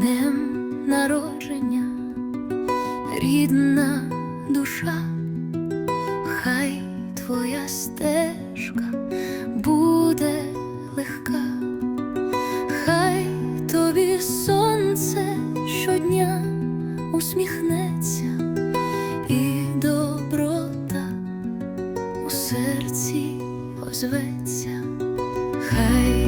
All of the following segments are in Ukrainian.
днем народження, рідна душа, хай твоя стежка буде легка, хай тобі сонце щодня усміхнеться і доброта у серці озветься, хай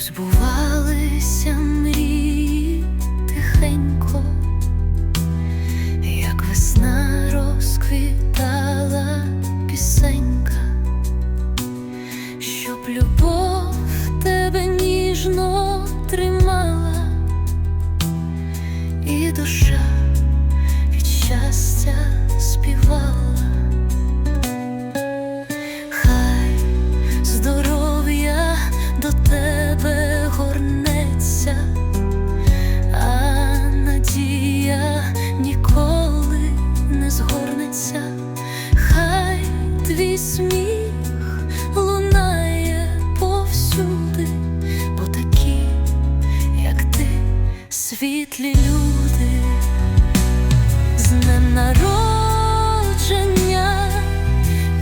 збувалися мрії тихенько, як весна розквітала пісенька, щоб любов тебе ніжно. світлі люди з днем народження,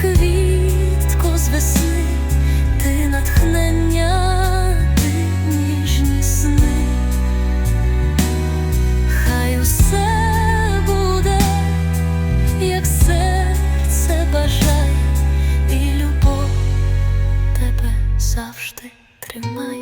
квітко з весни, ти натхнення, ніжні сни, хай усе буде, як серце бажає, і любов тебе завжди тримай.